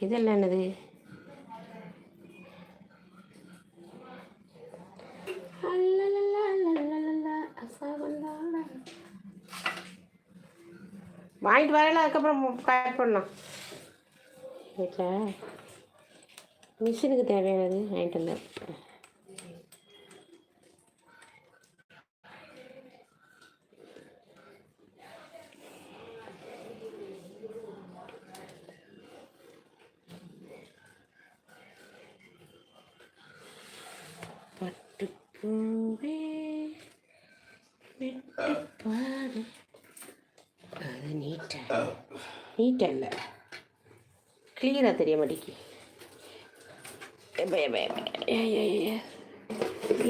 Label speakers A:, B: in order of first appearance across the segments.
A: இதெல்லாம் என்னது வாங்கிட்டு வரல அதுக்கப்புறம் கட் பண்ணலாம் வீட்டில் மிஷினுக்கு தேவையானது வாங்கிட்டு வந்தேன் தெரிய மாட்டேங்கி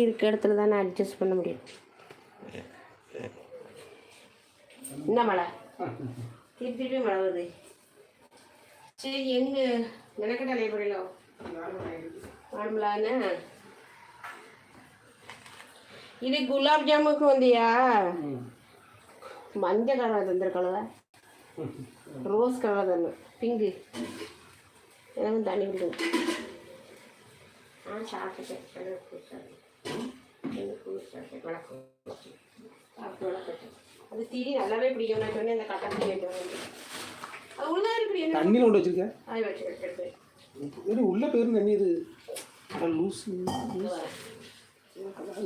A: இருக்க இடத்துல தானே அட்ஜஸ்ட் பண்ண முடியும். என்ன மழை? திருப்பி திருப்பி மழை வருது. சரி எங்க? நிலக்கடலை எப்படிலோ வாடலான்னு இது குலாப் ஜாமுக்கு வந்தியா? மஞ்சள் கலர் தந்திருக்கல ரோஸ் கலர் தந்து பிங்கு. எனக்கு தண்ணி குடிக்கணும் ஆ சாப்பிட்டுட்டேன் எனக்கு குடிச்சாரு. எனக்கு சாப்பிட்டு வளர்க்கட்டும் அது திரி நல்லாவே பிடிக்கும். நான் சொன்னேன் அந்த கட்டை பிடி வைக்கணும் அது உள்ளே இருக்கு
B: தண்ணியில் கொண்டு வச்சிருக்க?
A: ஆய் வச்சு
B: உள்ள பேரும் தண்ணி இது. அட லூசு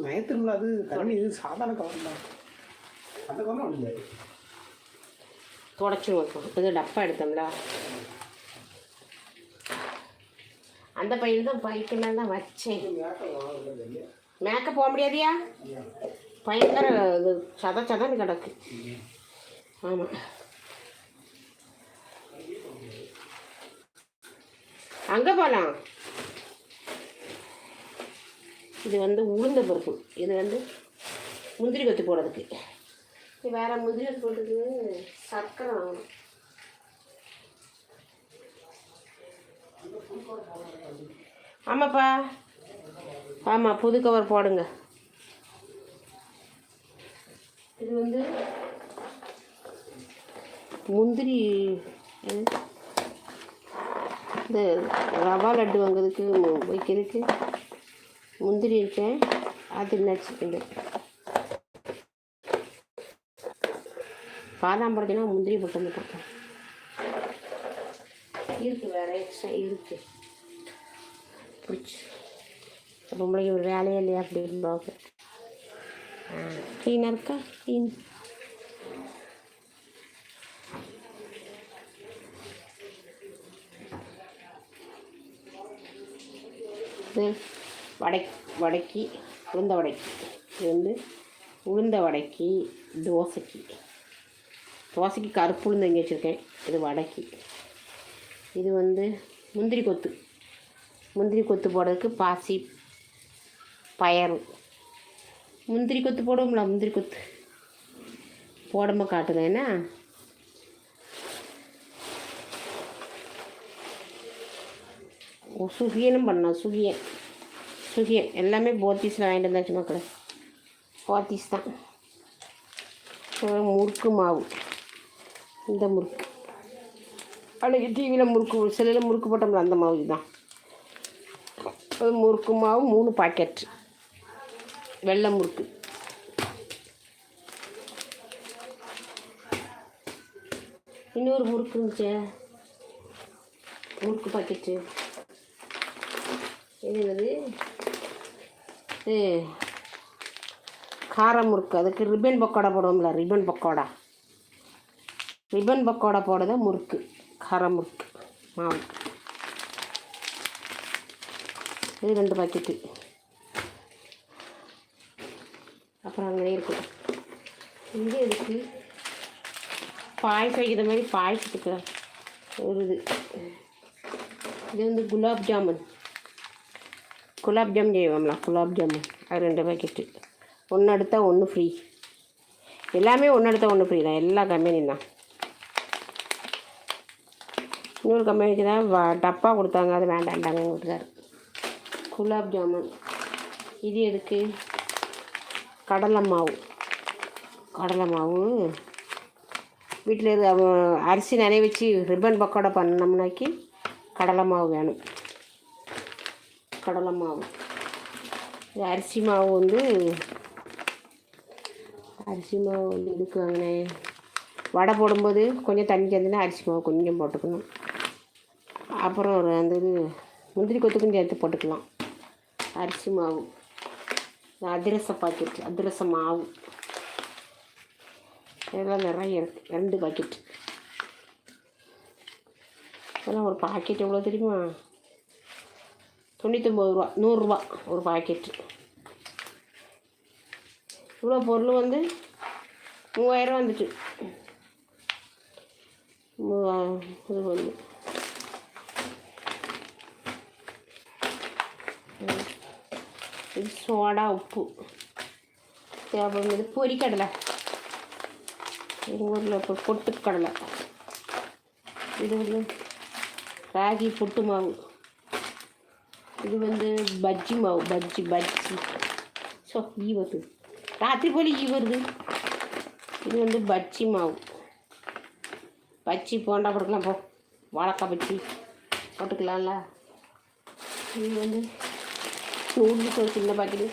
B: நயத்திருங்களா அது தண்ணி இது சாதாரண கவர் தான். அந்த கவர் ஒன்றும் இல்லை.
A: தொடச்சி வைக்கும் இது டப்பா எடுத்தோம்ல. அந்த பையன் தான் பைக்கு மேலே தான் வச்சேன். மேக்கப் போக முடியாதியா? பயங்கர இது சத சதன்னு கிடக்கு. ஆமாம் அங்கே போகலாம் இது வந்து உளுந்த பருப்பு. இது வந்து முந்திரி கொத்து போடுறதுக்கு. இது வேற முந்திரி கொத்து போடுறதுக்கு சர்க்கரை ஆமாப்பா. ஆமாம் புது கவர் போடுங்க. இது வந்து முந்திரி இந்த ரவா லட்டு வாங்குறதுக்கு வைக்கிறதுக்கு முந்திரி இருக்கேன் அது நச்சுக்கிண்டு பாதாம் முந்திரி போட்டு வந்துட்டோம் இருக்கு வேற எக்ஸ்ட்ரா இருக்கு. பிடிச்சி பொம்பளைக்கு ஒரு வேலையே இல்லையா அப்படின்னு பார்க்க க்ளீனாக இருக்கா? க்ளீன் இது வடை வடைக்கு உளுந்த வடைக்கு. இது வந்து உளுந்த வடைக்கு தோசைக்கு. தோசைக்கு கருப்பு உளுந்து இங்கே வச்சுருக்கேன்? இது வடைக்கு. இது வந்து முந்திரி கொத்து. முந்திரி கொத்து போடுறதுக்கு பாசி பயறு. முந்திரி கொத்து போடுவோம்ல முந்திரி கொத்து. போடாமல் காட்டுங்க என்ன? ஓ சுகியனும் பண்ணோம் சுகியன் சுகியன் எல்லாமே போத்தீஸில் வாங்கிட்டு வந்தாச்சு மக்களே. போத்தீஸ் தான். முறுக்கு மாவு. இந்த முறுக்கு. அன்றைக்கி டிவியில் முறுக்கு சிலையில் முறுக்கு போட்டோம்ல அந்த மாவு தான் அது முறுக்கு மாவு மூணு பாக்கெட் வெள்ளை முறுக்கு. இன்னொரு முறுக்கு இருந்துச்சு. முறுக்கு பாக்கெட்டு என்னது? இது கார முறுக்கு. அதுக்கு ரிப்பன் பக்கோடா போடுவோம்ல ரிப்பன் பக்கோடா. ரிப்பன் பக்கோடா போடுறது முறுக்கு. முறுக்கு மாவு. இது ரெண்டு பாக்கெட்டு அப்புறம் அங்கே இருக்கும் இங்கே இருக்கு. பாயசம் வைக்கிற மாதிரி பாயசத்துக்கு ஒரு இது. இது வந்து குலாப் ஜாமுன். குலாப் ஜாமுன் செய்வோம்ல குலாப் ஜாமுன். அது ரெண்டு பாக்கெட்டு ஒன்று எடுத்தால் ஒன்று ஃப்ரீ எல்லாமே ஒன்று எடுத்தால் ஒன்று ஃப்ரீ தான். எல்லா கம்பெனியும் தான். இன்னொரு கம்பெனிக்கு தான் டப்பா கொடுத்தாங்க. அது வேண்டாண்டாங்க கொடுத்தாரு குலாப் ஜாமுன். இது எதுக்கு? கடலை மாவு. கடலை மாவு. வீட்டில் இரு அரிசி நினைய வச்சு ரிப்பன் பக்கோடா பண்ணோம்னாக்கி கடலை மாவு வேணும். கடலை மாவு. இது அரிசி மாவு வந்து அரிசி மாவு வந்து எதுக்கு வாங்கினேன்? வடை போடும்போது கொஞ்சம் தண்ணி சேர்ந்துன்னா அரிசி மாவு கொஞ்சம் போட்டுக்கணும். அப்புறம் ஒரு அந்த இது முந்திரி கொத்துக்கும் சேர்த்து போட்டுக்கலாம். அரிசி மாவு. அதிரச பாக்கெட் அதிரச மாவு. இதெல்லாம் நிறைய இருக்குது ரெண்டு பாக்கெட் இதெல்லாம் ஒரு பாக்கெட் எவ்வளோ தெரியுமா? தொண்ணூத்தொம்பது ரூபா. நூறுரூவா ஒரு பாக்கெட்டு இவ்வளோ பொருள் வந்து மூவாயிரம் வந்துட்டு. மூவா இது வந்து இது சோடா உப்பு தேவைப்படுது பொரிக்கடலை எங்கள் ஊரில் இப்போ பொட்டுக்கடலை இது வந்து ராகி புட்டு மாவு இது வந்து பஜ்ஜி மாவு பஜ்ஜி பஜ்ஜி ஸோ ஈ வருது ராத்திரி போல் ஈ வருது இது வந்து பஜ்ஜி மாவு பஜ்ஜி போண்டா கொடுக்கலாம் போ வாழைக்காய் பஜ்ஜி போட்டுக்கலாம்ல இது வந்து நூடுல்ஸ் ஒரு சின்ன பாக்கெட்டு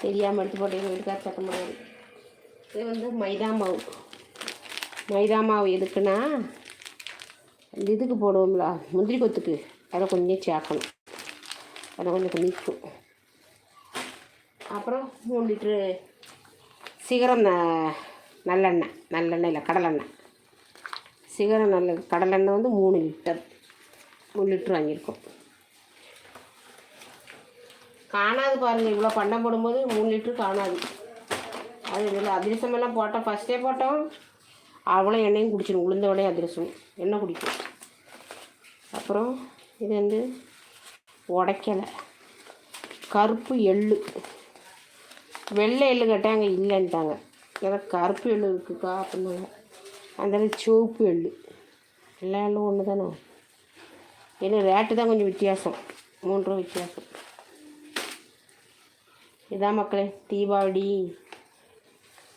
A: தெரியாமல் எடுத்து போட்டு எங்கள் வீட்டுக்கார சத்தம் போடுவாரு இது வந்து மைதா மாவு. மைதா மாவு எதுக்குன்னா இந்த இதுக்கு போடுவோம்ல முந்திரி கொத்துக்கு. அதை கொஞ்சம் சேர்க்கணும். அதை கொஞ்சம் நிற்கும் அப்புறம் மூணு லிட்ரு சிகரம் ந- நல்லெண்ணெய். நல்லெண்ணெய் இல்லை கடலெண்ணெய். சிகரம் நல்ல கடலெண்ணெய் வந்து மூணு லிட்டர். மூணு லிட்ரு வாங்கியிருக்கோம். காணாது பாருங்கள் இவ்வளோ பண்டம் போடும்போது மூணு லிட்ரு காணாது. அது இதில் அதிரசமெல்லாம் போட்டோம். ஃபஸ்ட்டே போட்டோம். அவ்வளோ எண்ணெயும் குடிச்சிடும் உளுந்த உடனே அதிரசம். எண்ணெய் குடிக்கும். அப்புறம் இது வந்து உடைக்கலை. கருப்பு எள்ளு. வெள்ளை எள்ளு கேட்டாங்க. இல்லைன்ட்டாங்க. ஏதோ கருப்பு எள்ளு இருக்குக்கா அப்படின்னாங்க. அந்த சிவப்பு எள்ளு. எல்லா எள்ளும் ஒன்று தானே ஏன்னா ரேட்டு தான் கொஞ்சம் வித்தியாசம். மூன்று ரூபா வித்தியாசம். இதான் மக்களே தீபாவளி.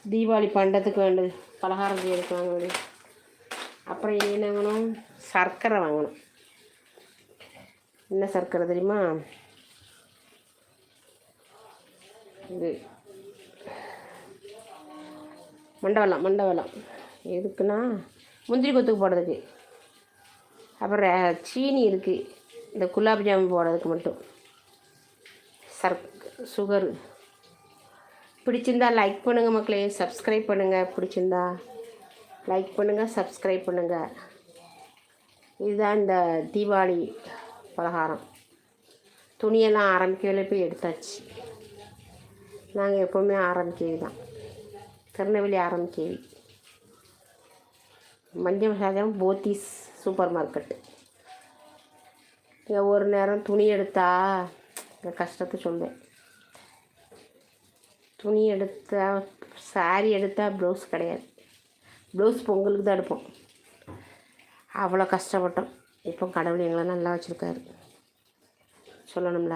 A: தீபாவளி பண்டத்துக்கு வேண்டது பலகாரம் செய்யறதுக்கு வாங்க வேண்டியது. அப்புறம் என்ன வாங்கணும்? சர்க்கரை வாங்கணும். என்ன சர்க்கரை தெரியுமா? இது. மண்டவெல்லாம் மண்டவெல்லாம். எதுக்குன்னா முந்திரி கொத்துக்கு போடுறதுக்கு. அப்புறம் சீனி இருக்குது இந்த குலாப் ஜாமுன் போடுறதுக்கு மட்டும். சர்க் சுகரு பிடிச்சிருந்தா லைக் பண்ணுங்கள் மக்களே சப்ஸ்கிரைப் பண்ணுங்கள் பிடிச்சிருந்தா லைக் பண்ணுங்கள் சப்ஸ்கிரைப் பண்ணுங்கள் இதுதான் இந்த தீபாவளி பலகாரம். துணியெல்லாம் ஆரம்பிக்கவே போய் எடுத்தாச்சு. நாங்கள் எப்போவுமே ஆரம்பிக்கவி தான். திருநெல்வேலி ஆரம்பிக்கவி மஞ்சள் சாதம் போத்திஸ் சூப்பர் மார்க்கெட்டு. இங்கே ஒரு நேரம் துணி எடுத்தா இங்கே கஷ்டத்தை சொல்லுவேன் துணி எடுத்தால் சாரி எடுத்தால் ப்ளவுஸ் கிடையாது. ப்ளவுஸ் பொங்கலுக்கு தான் எடுப்போம். அவ்வளோ கஷ்டப்பட்டோம். இப்போ கடவுள் எங்களை நல்லா வச்சுருக்காரு. சொல்லணும்ல?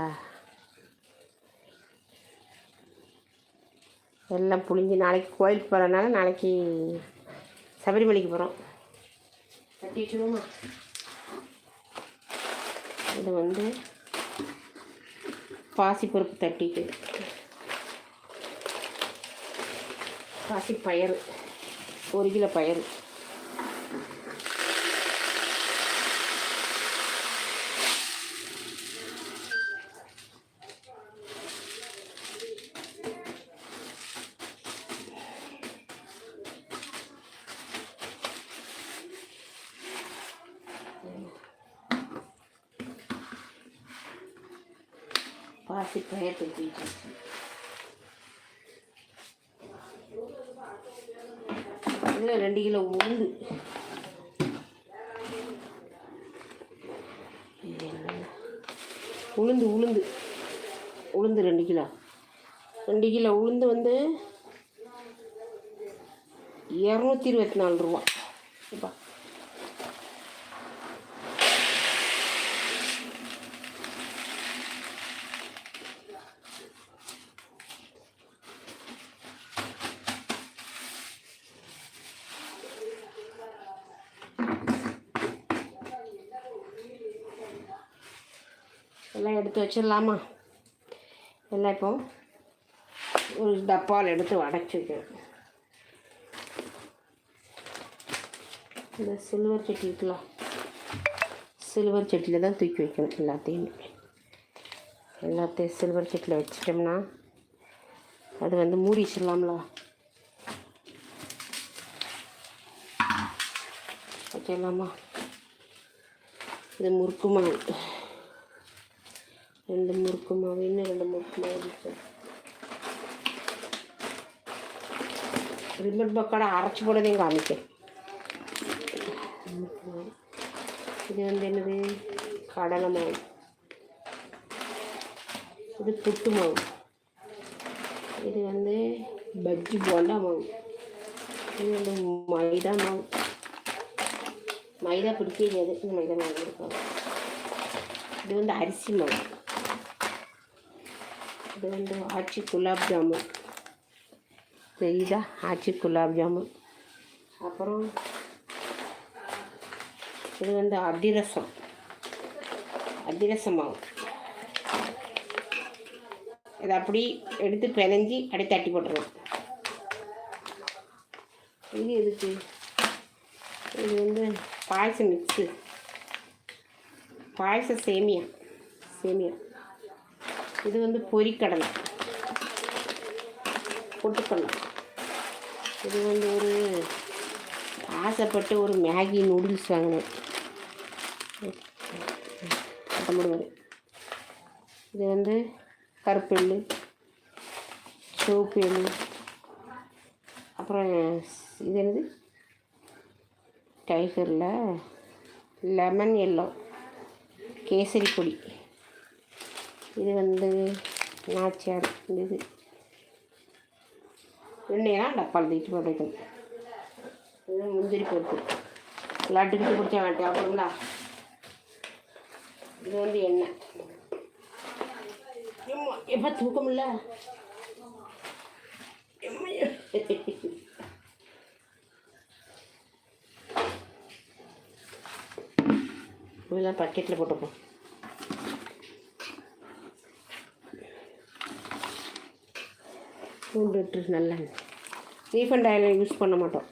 A: எல்லாம் புழிஞ்சு நாளைக்கு கோயிலுக்கு போகிறனால நாளைக்கு சபரிமலைக்கு போகிறோம் கட்டிட்டுருவோமா இது வந்து பாசிப்பருப்பு தட்டிட்டு. பாசி பயறு. ஒரு கிலோ பயறு. பாசி பயறு தட்டி வச்சாச்சு ரெண்டு கிலோ உளுந்து. உளுந்து உளுந்து. உளுந்து ரெண்டு கிலோ. ரெண்டு கிலோ உளுந்து வந்து இரநூத்தி இருபத்தி நாலு ரூபா இப்பா எல்லாம் எடுத்து வச்சிடலாமா? எல்லாம் இப்போ? ஒரு டப்பாவில் எடுத்து அடைச்சி வைக்கணும் இந்த சில்வர் சட்டி இருக்கலாம் சில்வர் சட்டியில் தான் தூக்கி வைக்கணும் எல்லாத்தையும். எல்லாத்தையும் சில்வர் சட்டியில் வச்சிட்டோம்னா அது வந்து மூடி வச்சிடலாம்ல வச்சிடலாமா இது முறுக்கு மாவு. ரெண்டு முறுக்கு மாவு இன்னும் ரெண்டு முறுக்கு மாவு இருக்கு ரிமோட் பக்கோட அரைச்சி போடுறதையும் காமிக்கேன். இது வந்து என்னது? கடலை மாவு. இது புட்டு மாவு. இது வந்து பஜ்ஜி போண்டா மாவு. இது வந்து மைதா மாவு. மைதா பிடிக்கவே எதுக்கு இந்த மைதா மாவு இருக்கும் இது வந்து அரிசி மாவு. இது வந்து ஆச்சி குலாப் ஜாமுன். தெரியுதா? ஆச்சி குலாப் ஜாமுன். அப்புறம் இது வந்து அதிரசம். அதிரசம் மாவு. இதை அப்படி எடுத்து பிணைஞ்சி அப்படியே தட்டி போட்டுருவோம். இது எதுக்கு? இது வந்து பாயசம் மிக்ஸு பாயச சேமியா. சேமியா. இது வந்து பொரிக்கடலை. பொட்டுக்கடலை இது வந்து ஒரு ஆசைப்பட்டு ஒரு மேகி நூடுல்ஸ் வாங்கினேன். கட்டமுடுவது இது வந்து கருப்பெள்ளு சிவப்பு எள்ளு அப்புறம் இது என்னது? டைகரில் லெமன் எல்லோ கேசரி பொடி. இது வந்து நாச்சியார். இந்த இது எண்ணெயெல்லாம் டப்பால் தூக்கிட்டு போட்டு வைக்கணும் இது முந்திரி பருப்பு. லட்டுக்கிட்டு குடிச்சா வேண்டாம் அப்புறங்களா இது வந்து எண்ணெய். எப்போ தூக்கம் இல்லை இதெல்லாம் பக்கெட்டில் போட்டுப்போம் மூன்று நல்லெண்ணெய். ரீஃபண்ட் ஆயில் யூஸ் பண்ண மாட்டோம்.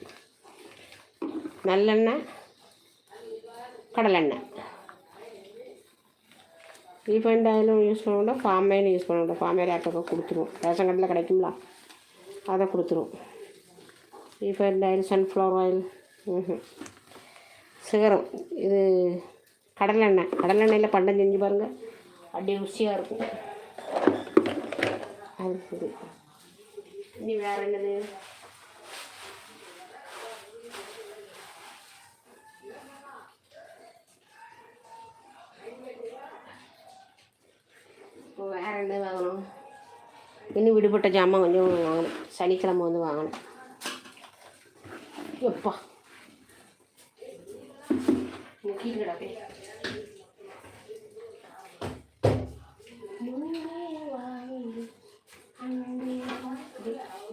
A: நல்லெண்ணெய் கடலெண்ணெய். ரீஃபைண்ட் ஆயிலும் யூஸ் பண்ண மாட்டோம். ஃபார்ம் யூஸ் பண்ண மாட்டோம். ஃபார்ம் ஆயில் கொடுத்துருவோம் ரேஷன் கடையில் கிடைக்கும்ல. அதை கொடுத்துருவோம் ரீஃபைண்ட் ஆயில் சன்ஃப்ளவர் ஆயில் ம் சிகரம். இது கடலெண்ணெய். கடலெண்ணெயில் பண்டம் செஞ்சு பாருங்கள் அப்படி ருசியாக இருக்கும். அது சரி. இனி வேறு என்னது வேற வேறு என்ன வாங்கணும் இன்னும் விடுபட்ட ஜாமான் கொஞ்சம் வாங்கணும் சனிக்கிழமை வந்து வாங்கணும் எப்பா கீழே கிடப்பே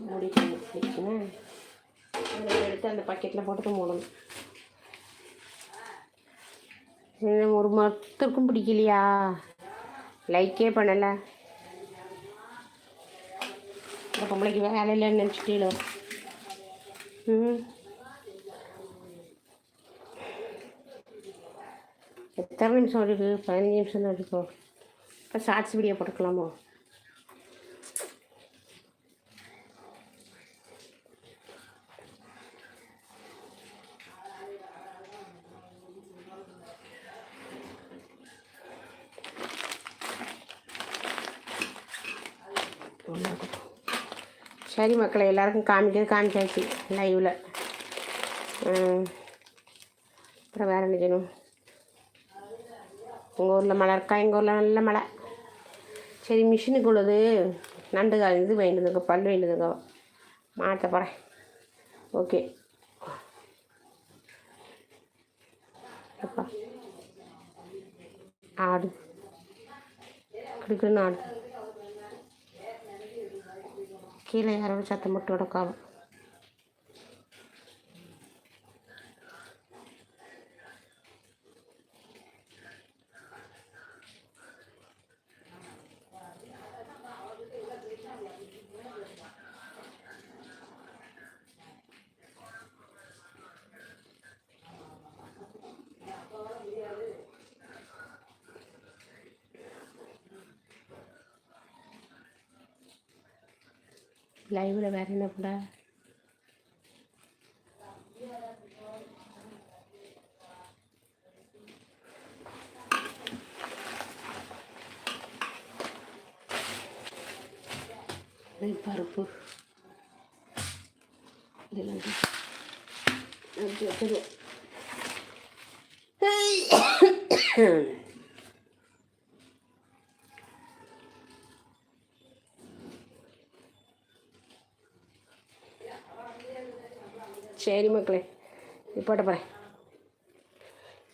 A: மூடிட்டு வச்சுக்கணும் அதை எடுத்து அந்த பாக்கெட்டில் போட்டு மூடணும். ஒரு மொத்தருக்கும் பிடிக்கலையா? லைக்கே பண்ணலை. இந்த பொம்பளைக்கு வேலை இல்லைன்னு நினச்சிட்டீங்களோ ம் எத்தனை நிமிஷம் இருக்குது பதினஞ்சு நிமிஷம் தான் இருக்கும் இப்போ ஷார்ட்ஸ் வீடியோ போட்டுக்கலாமோ நல்லா இருக்கட்டும். சரி மக்களை எல்லாருக்கும் காமிக்கிறது காமிச்சாச்சு லைவில் அப்புறம் வேறு என்ன செய்யணும்? உங்கள் ஊரில் மழை இருக்கா? எங்கள் ஊரில் நல்ல மழை. சரி மிஷினுக்கு உள்ளது நண்டு கால் இது வேண்டுதுங்க பல் வேண்டுதுங்க மாற்ற போகிறேன் ஓகே அப்பா. ஆடு. கிடுக்குன்னு ஆடு. கீழே யாரோட சத்தம் மட்டும் கிடக்காம லைவில் வேறு என்ன பண்ணா பருப்பு. இதெல்லாம் அப்படி வச்சிருவோம் சரி மக்களே போட்ட போகிறேன்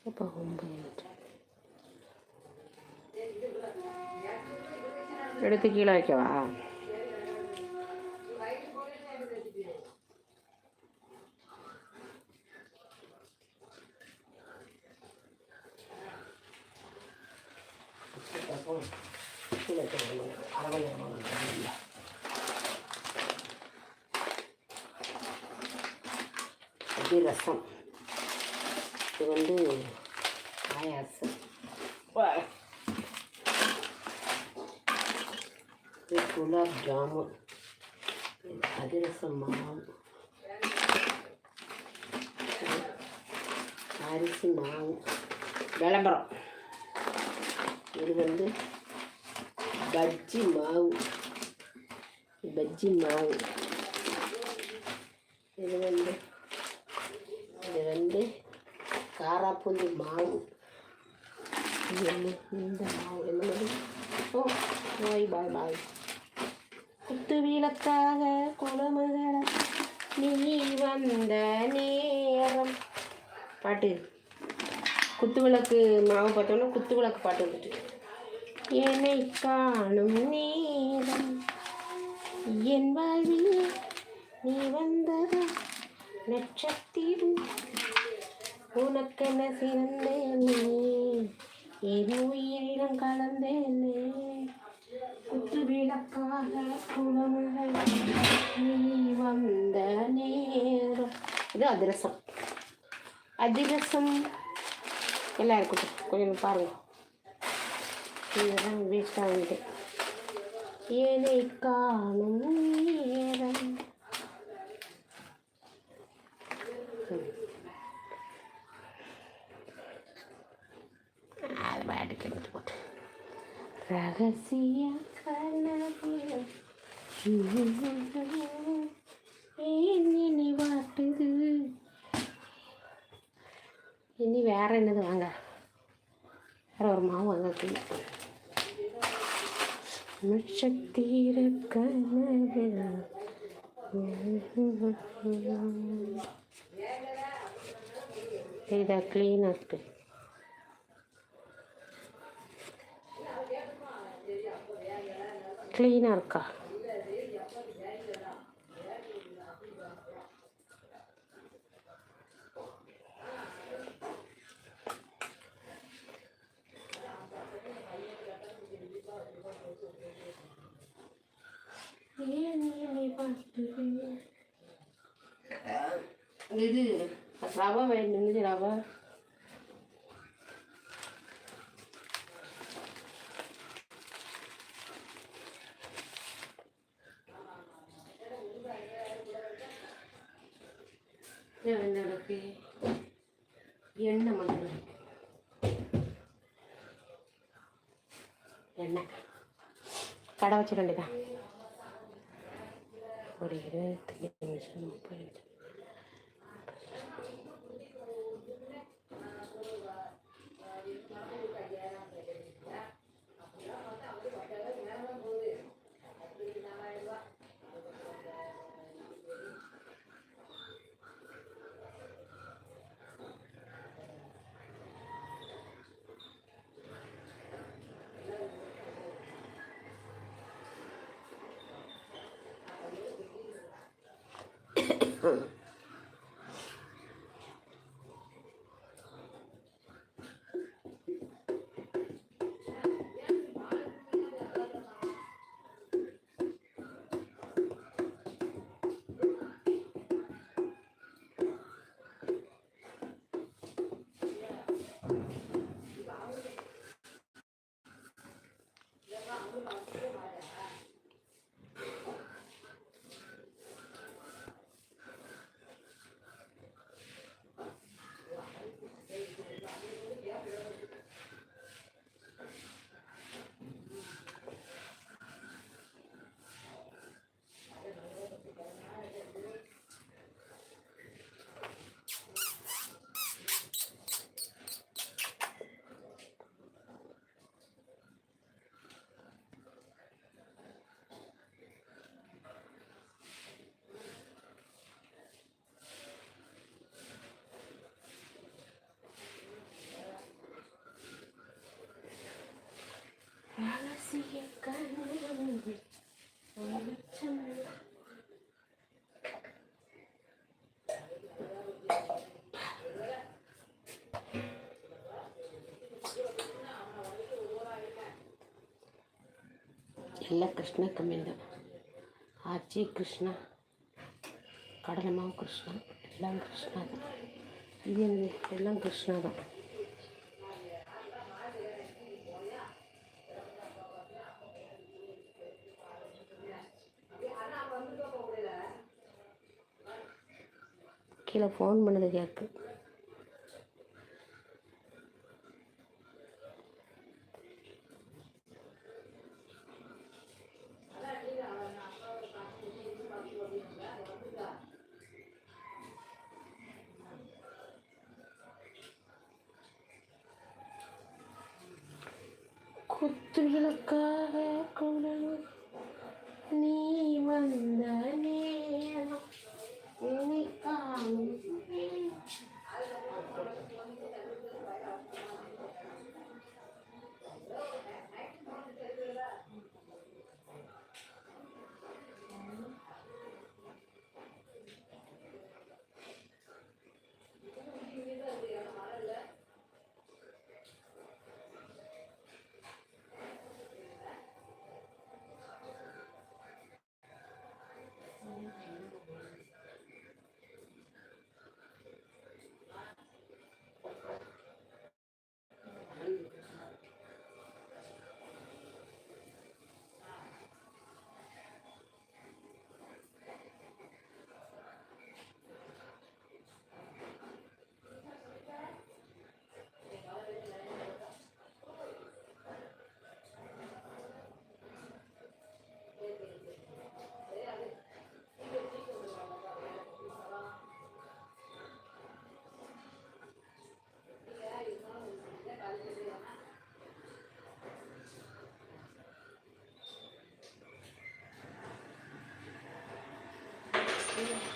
A: இப்போ ஒம்பது minute. எடுத்து கீழே வைக்கவா கீழே வைக்க அரை மணி நேரம் இது ரசம் இது வந்து பாயாசம். இது குலாப் ஜாமுன். அதிரசம் மாவு. அரிசி மாவு. விளம்பரம். இது வந்து பஜ்ஜி மாவு. பஜ்ஜி மாவு. இது வந்து ரெண்டு. காராப்பூந்தி மாவு. என்ன இந்த மாவு என்ன ஓ பாய் பாய் பாய் குத்து விளக்காக குளமகள நீ வந்த நேரம். பாட்டு. குத்து விளக்கு மாவு பார்த்தோன்னா குத்து விளக்கு பாட்டு வந்துட்டு என்னை காணும் நேரம். என் வாழ்வில் நீ வந்ததா? நட்சத்திரம். உனக்கென சிறந்தேனே என் உயிரிடம் கலந்தேனே. குத்து விளக்காக குளமுகள் நீ வந்த நேரம். இது அதிரசம். அதிரசம். எல்லாம் இருக்கட்டும் கொஞ்சம் பாருங்க. இதெல்லாம் வேஸ்ட்டாக வந்துட்டு ஏனை காணும் நேரம் அது பாட்டுக்கு எடுத்து போட்டு ரகசிய கனவு ஏன் நினைவாட்டுது? இனி வேற என்னது? வாங்க. வேற ஒரு மாவு வாங்க கீழே. நட்சத்திர கனவு தெரியுதா க்ளீனாக இருக்கு க்ளீனாக இருக்கா? இது ரவை வேணும் ரவை என்ன இருக்கு எண்ணெய் மட்டும் இருக்கு எண்ணெய். கடை வச்சிட வேண்டியதான் ஒரு இருபத்தஞ்சு நிமிஷம் முப்பது நிமிஷம்.
C: huh. ಎಲ್ಲ ಕೃಷ್ಣ ಕಮ್ಮಿಂದ ಆಚೆ ಕೃಷ್ಣ கடலமாவு கிருஷ்ணா எல்லாம் கிருஷ்ணா தான் இது என்னது எல்லாம் கிருஷ்ணா தான் கீழே ஃபோன் பண்ணது கேட்கு குத்து விளக்காக நீ வந்த நேரம் எனக்காக காணும்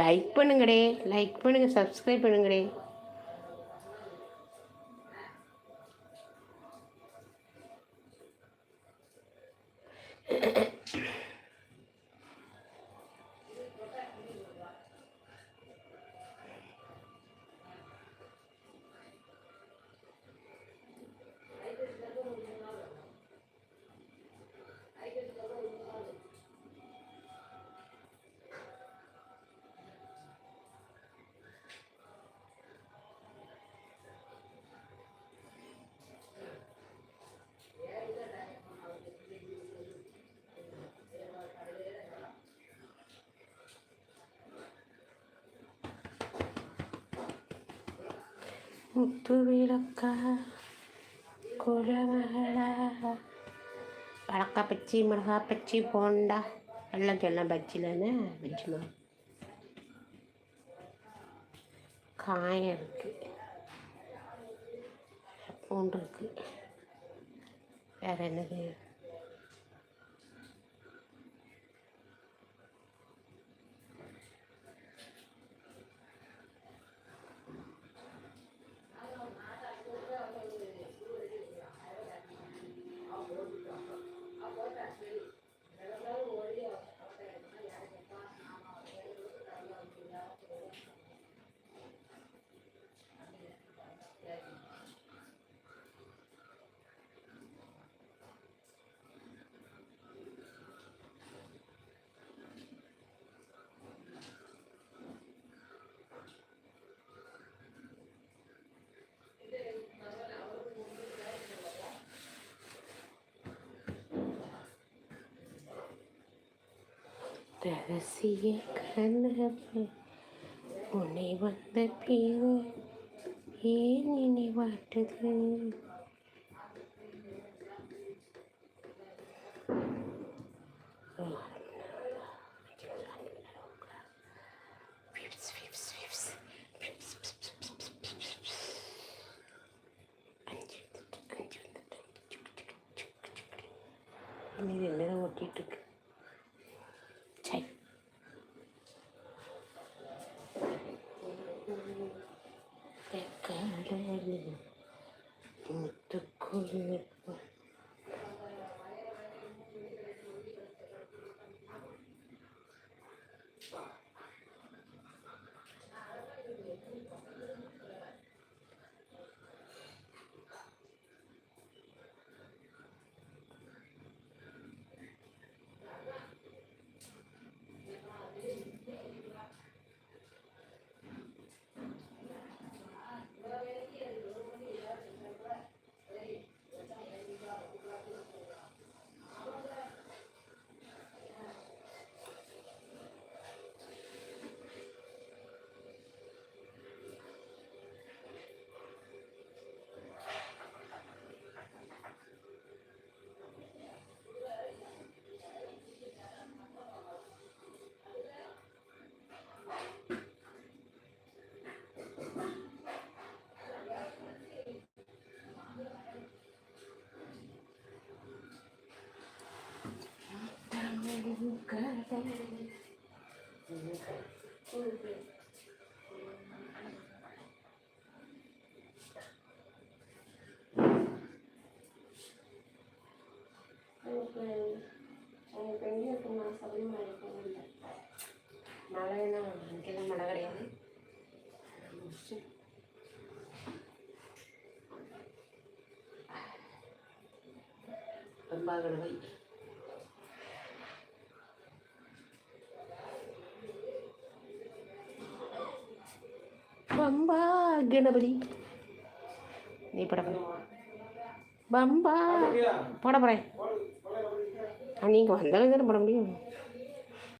C: லைக் பண்ணுங்கடே லைக் பண்ணுங்கள் சப்ஸ்கிரைப் பண்ணுங்கடே. துவிளக்க குழமகள வழக்கா பச்சி மிளகா பச்சி போண்டா. எல்லாம் சொல்லலாம் பச்சிலன்னு பச்சிமா காயம் இருக்குது பூண்டு இருக்குது வேறு என்னது?
A: ரகசிய கனவு உன்னை வந்த பிறகு ஏன் நினைவாட்டுது மழைனா கணபதி நீ பட பம்பா. போட போகிறேன் நீங்கள் வந்தாலும் தானே போட முடியும்.